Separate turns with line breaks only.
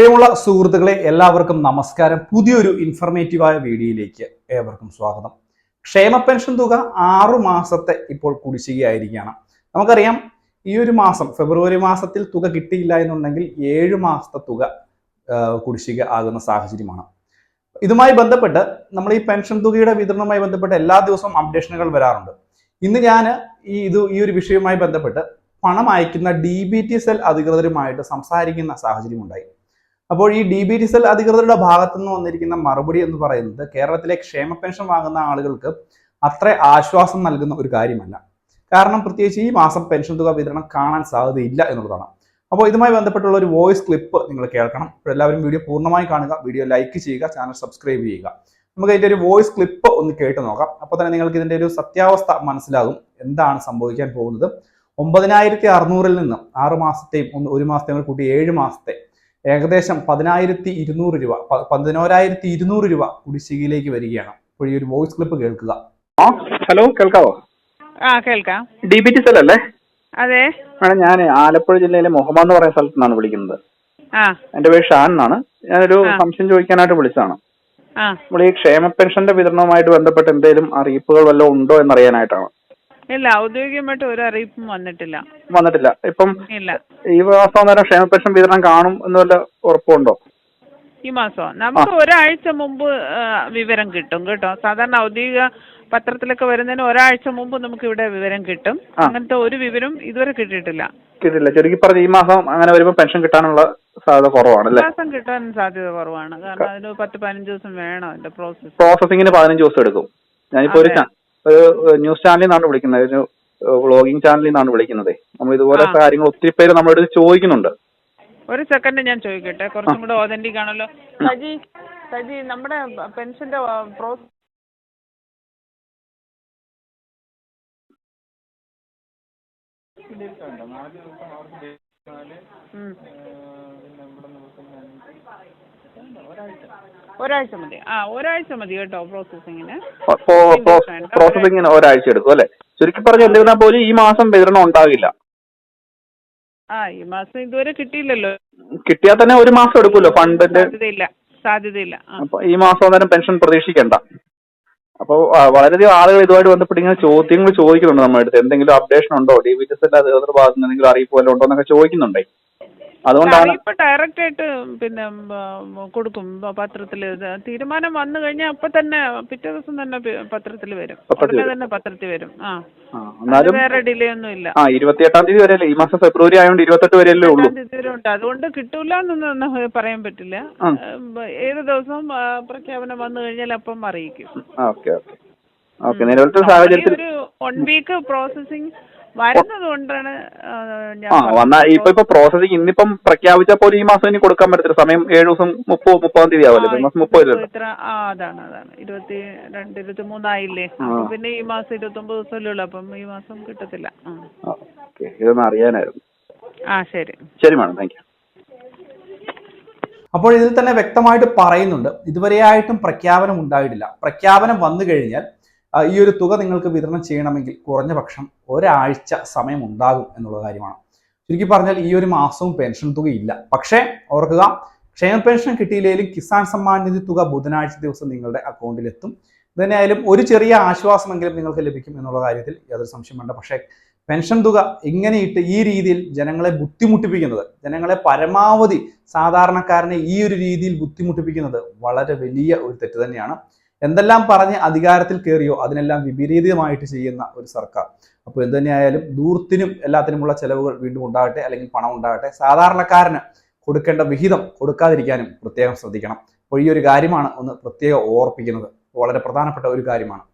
പ്രിയമുള്ള സുഹൃത്തുക്കളെ എല്ലാവർക്കും നമസ്കാരം. പുതിയൊരു ഇൻഫർമേറ്റീവായ വീഡിയോയിലേക്ക് ഏവർക്കും സ്വാഗതം. ക്ഷേമ പെൻഷൻ തുക ആറു മാസത്തെ ഇപ്പോൾ കുടിശ്ശികയായിരിക്കുകയാണ്. നമുക്കറിയാം ഈ ഒരു മാസം ഫെബ്രുവരി മാസത്തിൽ തുക കിട്ടിയില്ല എന്നുണ്ടെങ്കിൽ ഏഴ് മാസത്തെ തുക കുടിശ്ശിക ആകുന്ന സാഹചര്യമാണ്. ഇതുമായി ബന്ധപ്പെട്ട് നമ്മൾ ഈ പെൻഷൻ തുകയുടെ വിതരണവുമായി ബന്ധപ്പെട്ട് എല്ലാ ദിവസവും അപ്ഡേഷനുകൾ വരാറുണ്ട്. ഇന്ന് ഞാൻ ഈ ഇത് ഈ ഒരു വിഷയവുമായി ബന്ധപ്പെട്ട് പണം അയക്കുന്ന ഡി ബി ടി സെൽ അധികൃതരുമായിട്ട് സംസാരിക്കുന്ന സാഹചര്യം ഉണ്ടായി അപ്പോൾ ഈ ഡി ബി ടി സെൽ അധികൃതരുടെ ഭാഗത്തു നിന്ന് വന്നിരിക്കുന്ന മറുപടി എന്ന് പറയുന്നത് കേരളത്തിലെ ക്ഷേമ പെൻഷൻ വാങ്ങുന്ന ആളുകൾക്ക് അത്ര ആശ്വാസം നൽകുന്ന ഒരു കാര്യമല്ല. കാരണം പ്രത്യേകിച്ച് ഈ മാസം പെൻഷൻ തുക വിതരണം കാണാൻ സാധ്യതയില്ല എന്നുള്ളതാണ്. അപ്പോൾ ഇതുമായി ബന്ധപ്പെട്ടുള്ള ഒരു വോയിസ് ക്ലിപ്പ് നിങ്ങൾ കേൾക്കണം. അപ്പോൾ എല്ലാവരും വീഡിയോ പൂർണമായി കാണുക വീഡിയോ ലൈക്ക് ചെയ്യുക ചാനൽ സബ്സ്ക്രൈബ് ചെയ്യുക. നമുക്ക് ഇതിന്റെ ഒരു വോയിസ് ക്ലിപ്പ് ഒന്ന് കേട്ട് നോക്കാം. അപ്പോൾ തന്നെ നിങ്ങൾക്ക് ഇതിന്റെ ഒരു സത്യാവസ്ഥ മനസ്സിലാകും. എന്താണ് സംഭവിക്കാൻ പോകുന്നത്? ഒമ്പതിനായിരത്തി അറുന്നൂറിൽ നിന്ന് ആറ് മാസത്തെയും ഒന്ന് ഒരു മാസത്തെയും കൂടി ഏഴ് മാസത്തെ ഏകദേശം പതിനായിരത്തി ഇരുന്നൂറ് രൂപ പതിനോരായിരത്തി ഇരുന്നൂറ് രൂപ കുടിശ്ശികയിലേക്ക് വരികയാണ്. അപ്പോൾ ഈ ഒരു വോയിസ് ക്ലിപ്പ് കേൾക്കുക.
ഹലോ കേൾക്കാവോ?
ആ കേൾക്കാം.
ഡി ബി ടി അല്ലേ?
അതെ.
മാഡം ഞാൻ ആലപ്പുഴ ജില്ലയിലെ മുഹമ്മദ് എന്ന് പറയുന്ന സ്ഥലത്ത് നിന്നാണ് വിളിക്കുന്നത്.
ആ.
എന്റെ പേര് ഷാൻ എന്നാണ്. ഞാനൊരു. സംശയം ചോദിക്കാനായിട്ട് വിളിച്ചതാണ്.
ആ.
നമ്മൾ ഈ ക്ഷേമ പെൻഷന്റെ വിതരണവുമായിട്ട് ബന്ധപ്പെട്ട് എന്തെങ്കിലും അറിയിപ്പുകൾ വല്ലതും ഉണ്ടോ എന്നറിയാനായിട്ടാണ്.
ഇല്ല ഔദ്യോഗികമായിട്ട് ഒരു അറിയിപ്പും വന്നിട്ടില്ല.
വന്നിട്ടില്ല. ഇപ്പം
ഇല്ല.
ഈ മാസം നേരം ക്ഷേമ പെൻഷൻ വിതരണം കാണും എന്ന് വല്ല ഉറപ്പുണ്ടോ?
ഈ മാസോ? നമുക്ക് ഒരാഴ്ച മുമ്പ് വിവരം കിട്ടും കേട്ടോ. സാധാരണ ഔദ്യോഗിക പത്രത്തിലൊക്കെ വരുന്നതിന് ഒരാഴ്ച മുമ്പ് നമുക്ക് ഇവിടെ വിവരം കിട്ടും. അങ്ങനത്തെ ഒരു വിവരം ഇതുവരെ കിട്ടിയിട്ടില്ല.
കിട്ടില്ല ചുരുക്കി പറഞ്ഞ ഈ മാസം അങ്ങനെ വരുമ്പോൾ പെൻഷൻ കിട്ടാനുള്ള സാധ്യത കുറവാണ് അല്ലേ
മാസം കിട്ടാൻ സാധ്യത കുറവാണ്. കാരണം അതിന് പത്ത് പതിനഞ്ച് ദിവസം വേണം അതിന്റെ പ്രോസസ്
പ്രോസസിങ്ങിന് പതിനഞ്ച് ദിവസം എടുക്കും. ഞാനിപ്പോ ഒരു ഒരു ന്യൂസ് ചാനലിൽ നിന്നാണ് വിളിക്കുന്നത്. ഒരു വ്ളോഗിംഗ് ചാനലിൽ നിന്നാണ് വിളിക്കുന്നത്. നമ്മൾ ഇതുപോലെ കാര്യങ്ങൾ ഒത്തിരി പേര് നമ്മളോട് ചോദിക്കുന്നുണ്ട്.
ഒരു സെക്കൻഡ് ഞാൻ ചോദിക്കട്ടെ? കുറച്ചും കൂടെ ഓതന്റിക് ആണല്ലോ. സജി സജി നമ്മുടെ പെൻഷന്റെ പ്രോസസ് ഉം. ഒരാഴ്ച മതി. ആ ഒരാഴ്ച മതി കേട്ടോ പ്രോസസ്സിങ്ങിന്
പ്രോസസ്സിങ്ങിന് ഒരാഴ്ച. എടുക്കും അല്ലെ? ചുരുക്കി പറഞ്ഞ എന്തിരുന്നാൽ പോലും ഈ മാസം വിതരണം ഉണ്ടാകില്ല
ആ ഈ മാസം ഇതുവരെ കിട്ടിയില്ലല്ലോ.
കിട്ടിയാൽ തന്നെ ഒരു മാസം എടുക്കുമല്ലോ ഫണ്ടിന്റെ.
സാധ്യതയില്ല സാധ്യതയില്ല.
അപ്പൊ ഈ മാസം അന്നേരം പെൻഷൻ പ്രതീക്ഷിക്കണ്ട. അപ്പോൾ വളരെയധികം ആളുകൾ ഇതുമായിട്ട് ബന്ധപ്പെട്ട് ഇങ്ങനെ ചോദ്യങ്ങൾ ചോദിക്കുന്നുണ്ട് നമ്മുടെ അടുത്ത്. എന്തെങ്കിലും അപ്ഡേഷൻ ഉണ്ടോ? ഡി ബി എസ് അധികൃതരുടെ ഭാഗത്ത് എന്തെങ്കിലും അറിയിപ്പ് വല്ലതും ഉണ്ടോ എന്നൊക്കെ ചോദിക്കുന്നുണ്ടേ. അതുകൊണ്ടാണ്
ഇപ്പൊ ഡയറക്റ്റ് ആയിട്ട് പിന്നെ കൊടുക്കും പത്രത്തിൽ തീരുമാനം വന്നു കഴിഞ്ഞാൽ അപ്പൊ തന്നെ പിറ്റേ ദിവസം തന്നെ പത്രത്തിൽ വരും. ഉടനെ
വരും.
തന്നെ പത്രത്തിൽ വരും. ആ.
എന്നാലും
വേറെ ഡിലേ ഒന്നും ഇല്ല.
ആ ഇരുപത്തിയെട്ടാം തീയതി വരെയല്ലേ? ഈ മാസം ഫെബ്രുവരി ആയതുകൊണ്ട് ഇരുപത്തെട്ട് വരെയല്ലേ ഉള്ളൂ.
വരെ ഉണ്ട്. അതുകൊണ്ട് കിട്ടൂല എന്നൊന്നും പറയാൻ പറ്റില്ല. ഏത് ദിവസവും പ്രഖ്യാപനം വന്നു കഴിഞ്ഞാൽ അപ്പം അറിയിക്കും.
Okay okay. ഓക്കെ നിലവിലത്തെ സാഹചര്യത്തിൽ
ഒരു വൺ വീക്ക് പ്രോസസ്സിംഗ് വരുന്നത് ആ, ഞാൻ
ആ വന്നാ ഇപ്പൊ ഇപ്പൊ പ്രോസസ്സിംഗ് ഇന്നിപ്പം പ്രഖ്യാപിച്ച പോലെ ഈ മാസം ഇനി കൊടുക്കാൻ പറ്റത്തില്ല. സമയം ഏഴ് ദിവസം മുപ്പത് മുപ്പതാം തീയതി ആവല്ലേ? ഈ മാസം മുപ്പത് അല്ലേ?
ഇത്ര ആ അതാണ് അതാണ്. ഇരുപത്തി രണ്ട് ഇരുപത്തി മൂന്നായില്ലേ അപ്പൊ പിന്നെ ഈ മാസം ഇരുപത്തി ഒമ്പത് ദിവസമല്ലേ ഉള്ളൂ. അപ്പം ഈ മാസം കിട്ടത്തില്ല. ആ.
ഓക്കെ. ഇതൊന്ന് അറിയാനായിരുന്നു.
ആ ശരി.
ശരി മാഡം. Thank you.
അപ്പോൾ ഇതിൽ തന്നെ വ്യക്തമായിട്ട് പറയുന്നുണ്ട് ഇതുവരെയായിട്ടും പ്രഖ്യാപനം ഉണ്ടായിട്ടില്ല. പ്രഖ്യാപനം വന്നു കഴിഞ്ഞാൽ ഈ ഒരു തുക നിങ്ങൾക്ക് വിതരണം ചെയ്യണമെങ്കിൽ കുറഞ്ഞ പക്ഷം ഒരാഴ്ച സമയം ഉണ്ടാകും എന്നുള്ള കാര്യമാണ്. ചുരുക്കി പറഞ്ഞാൽ ഈ ഒരു മാസവും പെൻഷൻ തുക ഇല്ല പക്ഷേ ഓർക്കുക ക്ഷേമ പെൻഷൻ കിട്ടിയില്ലെങ്കിലും കിസാൻ സമ്മാൻ നിധി തുക ബുധനാഴ്ച ദിവസം നിങ്ങളുടെ അക്കൗണ്ടിലെത്തും ഇതന്നെയായാലും ഒരു ചെറിയ ആശ്വാസമെങ്കിലും നിങ്ങൾക്ക് ലഭിക്കും എന്നുള്ള കാര്യത്തിൽ യാതൊരു സംശയം വേണ്ട. പക്ഷേ പെൻഷൻ തുക ഇങ്ങനെയിട്ട് ഈ രീതിയിൽ ജനങ്ങളെ ബുദ്ധിമുട്ടിപ്പിക്കുന്നത് ജനങ്ങളെ പരമാവധി സാധാരണക്കാരനെ ഈ ഒരു രീതിയിൽ ബുദ്ധിമുട്ടിപ്പിക്കുന്നത് വളരെ വലിയ ഒരു തെറ്റ് തന്നെയാണ്. എന്തെല്ലാം പറഞ്ഞ് അധികാരത്തിൽ കയറിയോ അതിനെല്ലാം വിപരീതമായിട്ട് ചെയ്യുന്ന ഒരു സർക്കാർ. അപ്പോൾ എന്ത് തന്നെയായാലും ദൂർത്തിനും എല്ലാത്തിനുമുള്ള ചെലവുകൾ വീണ്ടും ഉണ്ടാകട്ടെ അല്ലെങ്കിൽ പണം ഉണ്ടാകട്ടെ. സാധാരണക്കാരന് കൊടുക്കേണ്ട വിഹിതം കൊടുക്കാതിരിക്കാനും പ്രത്യേകം ശ്രദ്ധിക്കണം. അപ്പോൾ ഈ ഒരു കാര്യമാണ് ഒന്ന് പ്രത്യേകം ഓർപ്പിക്കുന്നത്. വളരെ പ്രധാനപ്പെട്ട ഒരു കാര്യമാണ്.